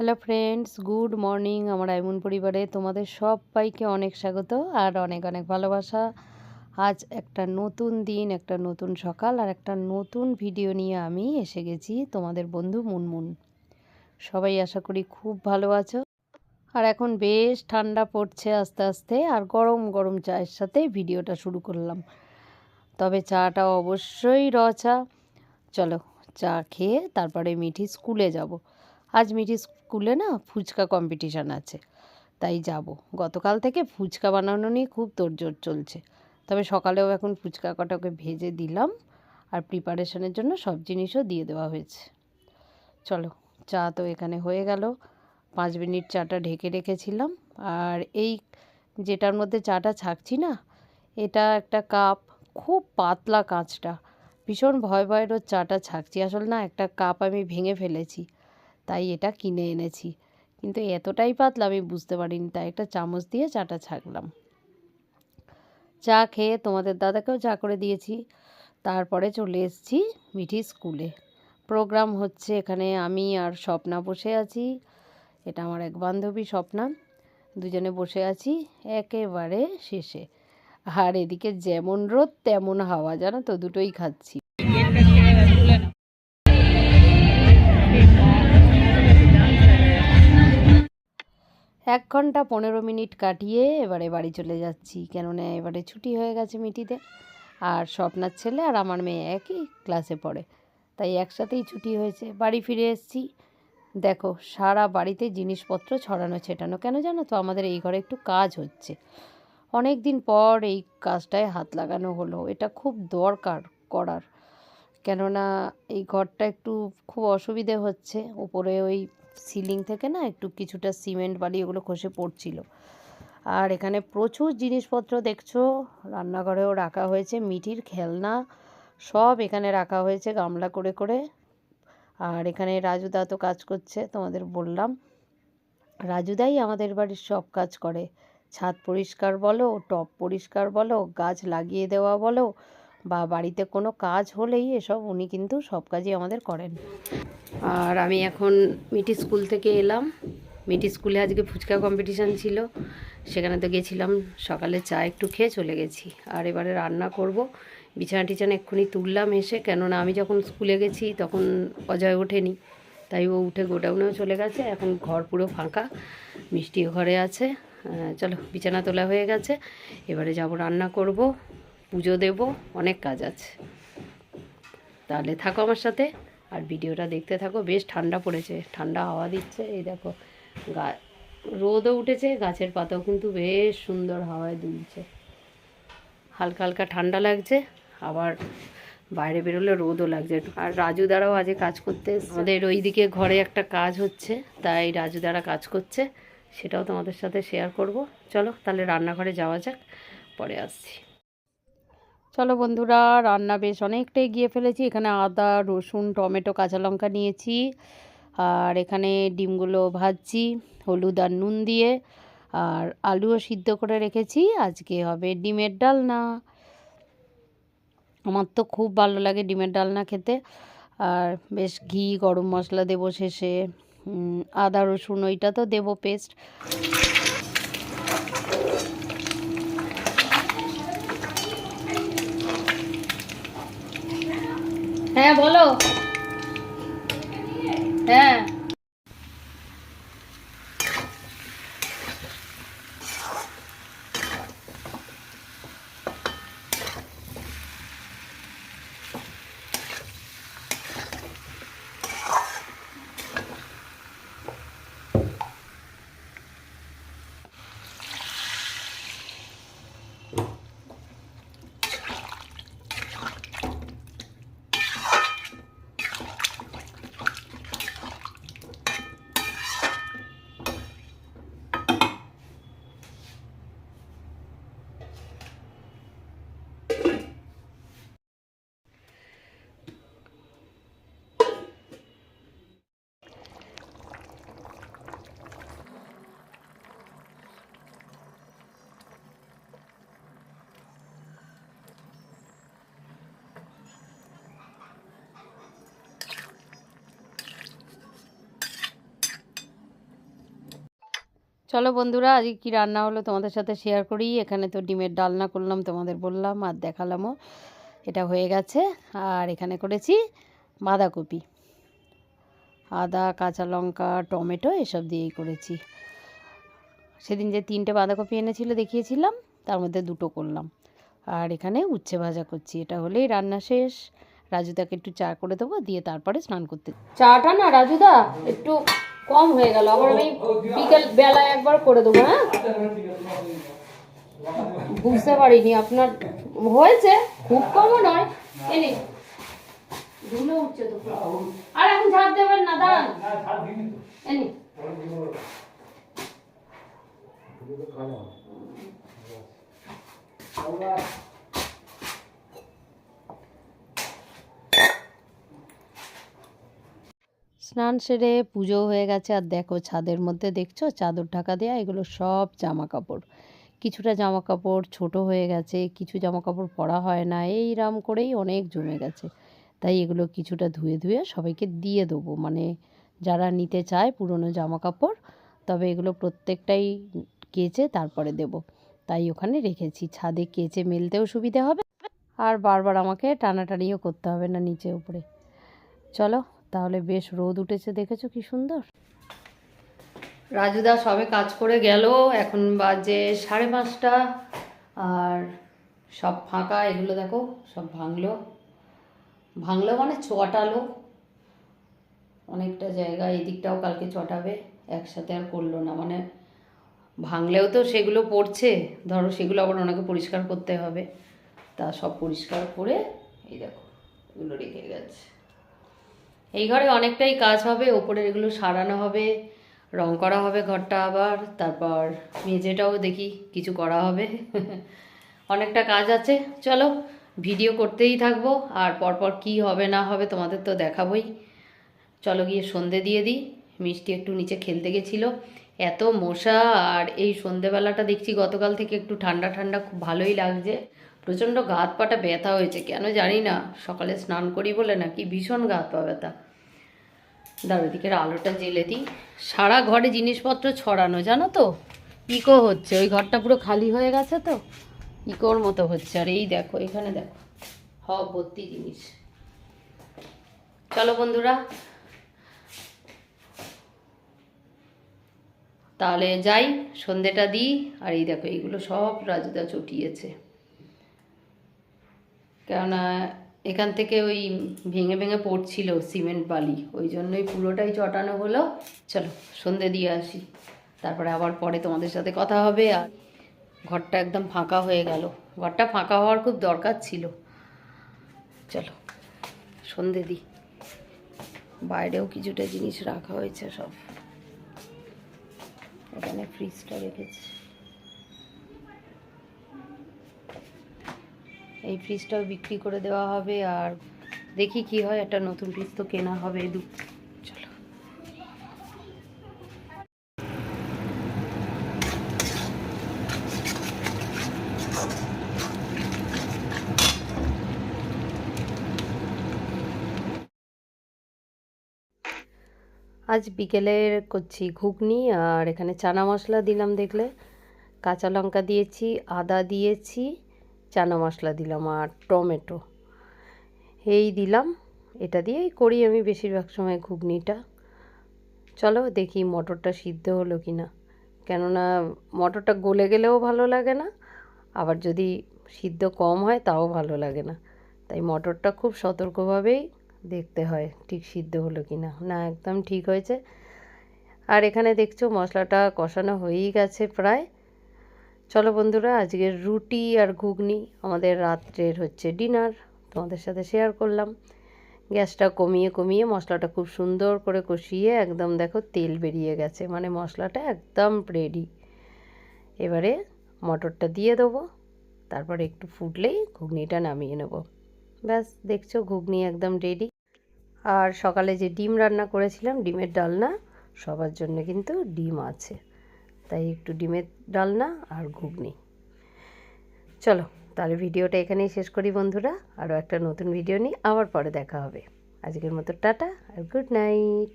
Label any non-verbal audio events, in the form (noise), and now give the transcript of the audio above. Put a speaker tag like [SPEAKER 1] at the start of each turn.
[SPEAKER 1] Hello friends good morning আমার আইমন পরিবারে। তোমাদের সবাইকে অনেক স্বাগত আর অনেক অনেক ভালোবাসা। আজ একটা নতুন দিন, একটা নতুন সকাল আর একটা নতুন ভিডিও নিয়ে আমি এসে গেছি তোমাদের বন্ধু মুনমুন। সবাই আশা করি খুব ভালো আছো। আর এখন বেশ ঠান্ডা পড়ছে আস্তে আস্তে আর গরম গরম চায়ের সাথে ভিডিওটা শুরু করলাম। তবে চাটা অবশ্যই র চলো চা খেয়ে তারপরে মিঠি স্কুলে যাব। আজ মিঠি স্কুলে না ফুচকা কম্পিটিশান আছে, তাই যাব। গতকাল থেকে ফুচকা বানানো নিয়ে খুব তোড়জোড় চলছে। তবে সকালেও এখন ফুচকা কটাকে ভেজে দিলাম আর প্রিপারেশনের জন্য সব জিনিসও দিয়ে দেওয়া হয়েছে। চলো, চা তো এখানে হয়ে গেল। পাঁচ মিনিট চাটা ঢেকে রেখেছিলাম আর এই যেটার মধ্যে চাটা ছাকছি না, এটা একটা কাপ, খুব পাতলা কাঁচটা। ভীষণ ভয় ভয়ের ওর চাটা ছাকছি। আসলে না একটা কাপ আমি ভেঙে ফেলেছি। তাই এটা কিনে এনেছি। কিন্তু এতটাই পাতলা আমি বুঝতে পারিনি, তাই একটা চামচ দিয়ে চাটা ছাকলাম চা খেয়ে তোমাদের দাদাকেও চা করে দিয়েছি। তারপরে চলে এসেছি মিঠি স্কুলে। প্রোগ্রাম হচ্ছে এখানে আমি আর স্বপ্না বসে আছি। এটা আমার এক বান্ধবী স্বপ্না। দুজনে বসে আছি একেবারে শেষে। আর এদিকে যেমন রোদ, তেমন হাওয়া, জানো তো, দুটোই খাচ্ছি। এক ঘণ্টা পনেরো মিনিট কাটিয়ে এবারে বাড়ি চলে যাচ্ছি। কেননা এবারে ছুটি হয়ে গেছে মিটিতে। আর স্বপ্নার ছেলে আর আমার মেয়ে একই ক্লাসে পড়ে। তাই একসাথেই ছুটি হয়েছে। বাড়ি ফিরে এসেছি। দেখো, সারা বাড়িতে জিনিসপত্র ছড়ানো, ছেটানো। কেন জানো তো, আমাদের এই ঘরে একটু কাজ হচ্ছে। অনেক দিন পর এই কাজটায় হাত লাগানো হলো। এটা খুব দরকার করার। কেননা এই ঘরটা একটু খুব অসুবিধে হচ্ছে। ওপরে ওই সিলিং থেকে না একটু কিছুটা সিমেন্ট বালি ওগুলো খসে পড়ছিল। আর এখানে প্রচুর জিনিসপত্র দেখছ, রান্নাঘরেও রাখা হয়েছে মিটির খেলনা সব এখানে রাখা হয়েছে গামলা করে করে। আর এখানে রাজুদা তো কাজ করছে, তোমাদের বললাম। রাজুদাই আমাদের বাড়ির সব কাজ করে। ছাদ পরিষ্কার বলো, টব পরিষ্কার বলো, গাছ লাগিয়ে দেওয়া বলো বা বাড়িতে কোনো কাজ হলেই এসব উনি কিন্তু সব কাজই আমাদের করেন। আর আমি এখন মিটি স্কুল থেকে এলাম। মিটি স্কুলে আজকে ফুচকা কম্পিটিশান ছিল। সেখানে তো গেছিলাম, সকালে চা একটু খেয়ে চলে গেছি। আর এবারে রান্না করব। বিছানা টিছানা এক্ষুনি তুললাম এসে, কেননা আমি যখন স্কুলে গেছি তখন অজয় ওঠেনি। তাই ও উঠে গোডাউনেও চলে গেছে। এখন ঘর পুরো ফাঁকা, মিষ্টিও ঘরে আছে। চলো, বিছানা তোলা হয়ে গেছে। এবারে যাব রান্না করব। পুজো দেব, অনেক কাজ আছে। তাহলে থাকো আমার সাথে, আর ভিডিওটা দেখতে থাকো, বেশ ঠান্ডা পড়েছে, ঠান্ডা হাওয়া দিচ্ছে, এই দেখো, গা, রোদও উঠেছে, গাছের পাতাও কিন্তু বেশ সুন্দর হাওয়ায় দুলছে। হালকা হালকা ঠান্ডা লাগছে, আবার বাইরে বেরোলে রোদও লাগছে। আর রাজু দ্বারাও আজকে কাজ করতে আমাদের ওই দিকে ঘরে একটা কাজ হচ্ছে, তাই রাজু দ্বারা কাজ করছে, সেটাও তোমাদের সাথে শেয়ার করব। চলো, তাহলে রান্নাঘরে যাওয়া যাক, পরে আসছি। চলো বন্ধুরা, রান্না বেশ অনেকটাই গিয়ে ফেলেছি। এখানে আদা, রসুন, টমেটো, কাঁচা লঙ্কা নিয়েছি। আর এখানে ডিমগুলো ভাজছি, হলুদ আর নুন দিয়ে। আর আলুও সিদ্ধ করে রেখেছি। আজকে হবে ডিমের ডালনা। আমার তো খুব ভালো লাগে ডিমের ডালনা খেতে। আর বেশ ঘি, গরম মশলা দেবো শেষে। আদা, রসুন, ওইটা তো দেবো পেস্ট হ্যাঁ বলো। হ্যাঁ। চলো বন্ধুরা, আজকে কী রান্না হলো তোমাদের সাথে শেয়ার করি। এখানে তো ডিমের ডালনা করলাম, তোমাদের বললাম আর দেখালামও। এটা হয়ে গেছে, আর এখানে করেছি বাঁধাকপি। আদা, কাঁচা লঙ্কা, টমেটো এসব দিয়েই করেছি। সেদিন যে তিনটে বাঁধাকপি এনেছিল দেখিয়েছিলাম, তার মধ্যে দুটো করলাম। আর এখানে উচ্ছে ভাজা করছি। এটা হলেই রান্না শেষ। রাজুদাকে একটু চা করে দেবো, দিয়ে তারপরে স্নান করতে চাটা না, রাজুদা, একটু কম হয়ে গেল। আবার আমি বিকেল বেলায় একবার করে দেবো হ্যাঁ? বুঝতে পারিনি, আপনার হয়েছে? খুব কমও নয়। এনে উঠছে তো আর এখন ঝাড় দেবেন না, দাঁড়ান। স্নান সেরে পুজো হয়ে গেছে। আর দেখো ছাদের মধ্যে দেখছ চাদর ঢাকা দেয়া, এগুলো সব জামা কাপড় কিছুটা জামা কাপড় ছোট হয়ে গেছে, কিছু জামা কাপড় পরা হয় না, এইরম করেই অনেক জমে গেছে। তাই এগুলো কিছুটা ধুয়ে ধুয়ে সবাইকে দিয়ে দেবো। মানে যারা নিতে চায় পুরনো জামা কাপড় তবে এগুলো প্রত্যেকটাই কেচে তারপরে দেব। তাই ওখানে রেখেছি। ছাদে কেচে মেলতেও সুবিধা হবে। আর বারবার আমাকে টানাটানিও করতে হবে না নিচে, উপরে। চলো তাহলে বেশ রোদ উঠেছে, দেখেছ কি সুন্দর? রাজুদা সবে কাজ করে গেল, এখন বাজে সাড়ে পাঁচটা, আর সব ফাঁকা, এগুলো দেখো, সব ভাঙলো। ভাঙলো মানে চটালো অনেকটা জায়গা এই দিকটাও কালকে চটাবে একসাথে আর করল না। মানে ভাঙলেও তো সেগুলো পড়ছে, ধরো সেগুলো আবার ওনাকে পরিষ্কার করতে হবে। তা সব পরিষ্কার করে, এই দেখো, এগুলো রেখে গেছে। এই ঘরে অনেকটাই কাজ হবে, ওপরের এগুলো সারানো হবে, রং করা হবে ঘরটা আবার, তারপর মেঝেটাও দেখি কিছু করা হবে। (laughs) অনেকটা কাজ আছে, চলো ভিডিও করতেই থাকব, আর পরপর কি হবে না হবে তোমাদের তো দেখাবই। চলো গিয়ে সন্ধে দিয়ে দিই, মিষ্টি একটু নিচে খেলতে গেছিল, এত মশা, আর এই সন্ধেবেলাটা দেখছি গতকাল থেকে একটু ঠান্ডা ঠান্ডা, খুব ভালোই লাগছে। প্রচণ্ড গা হাত পাটা ব্যথা হয়েছে, কেন জানি না। সকালে স্নান করি বলে নাকি ভীষণ গা হাত পা ব্যথা। দাঁড়ো দিকের আলোটা জ্বেলে দিই। সারা ঘরে জিনিসপত্র ছড়ানো, জানো তো? ইকো হচ্ছে, ওই ঘরটা পুরো খালি হয়ে গেছে তো। ইকোর মতো হচ্ছে, আর এই দেখো, এখানে দেখো সব ভর্তি জিনিস। চলো বন্ধুরা, তাহলে যাই, সন্ধেটা দিই, আর এই দেখো, এইগুলো সব রাজুদা চটিয়েছে। কেননা এখান থেকে ওই ভেঙে ভেঙে পড়ছিল সিমেন্ট বালি, ওই জন্যই পুরোটাই চটানো হলো। চলো, সন্ধে দিয়ে আসি। তারপরে আবার পরে তোমাদের সাথে কথা হবে আর ঘরটা একদম ফাঁকা হয়ে গেল। ঘরটা ফাঁকা হওয়ার খুব দরকার ছিল। চলো, সন্ধে দিই। বাইরেও কিছুটা জিনিস রাখা হয়েছে সব। এখানে ফ্রিজটা রেখেছি। এই ফ্রিজটাও বিক্রি করে দেওয়া হবে আর দেখি কি হয়, একটা নতুন ফ্রিজ তো কেনা হবে দু আজ বিকেলে করছি ঘুগনি আর এখানে চানা মশলা দিলাম দেখলে। কাঁচা লঙ্কা দিয়েছি, আদা দিয়েছি চানা মশলা দিলাম আর টমেটো। এই দিলাম, এটা দিয়েই করি আমি বেশিরভাগ সময় ঘুগনিটা। চলো দেখি মটরটা সিদ্ধ হলো কি না কেননা মটরটা গলে গেলেও ভালো লাগে না, আবার যদি সিদ্ধ কম হয় তাও ভালো লাগে না। তাই মটরটা খুব সতর্কভাবেই দেখতে হয় ঠিক সিদ্ধ হলো কি না না, একদম ঠিক হয়েছে। আর এখানে দেখছ মশলাটা কষানো হয়েই গেছে প্রায়। চলো বন্ধুরা, আজকের রুটি আর ঘুগনি আমাদের রাত্রের হচ্ছে ডিনার। তোমাদের সাথে শেয়ার করলাম। গ্যাসটা কমিয়ে কমিয়ে মশলাটা খুব সুন্দর করে কষিয়ে একদম দেখো তেল বেরিয়ে গেছে মানে মশলাটা একদম রেডি এবারে মটরটা দিয়ে দেবো, তারপরে একটু ফুটলেই ঘুগনিটা নামিয়ে নেব। ব্যাস, দেখছ ঘুগনি একদম রেডি আর সকালে যে ডিম রান্না করেছিলাম, ডিমের ডালনা, সবার জন্য কিন্তু ডিম আছে। তাই একটু ডিমের ডালনা আর ঘুগনি। চলো, তাহলে ভিডিওটা এখানেই শেষ করি বন্ধুরা। আরও একটা নতুন ভিডিও নিয়ে আবার পরে দেখা হবে। আজকের মতো টাটা আর গুড নাইট।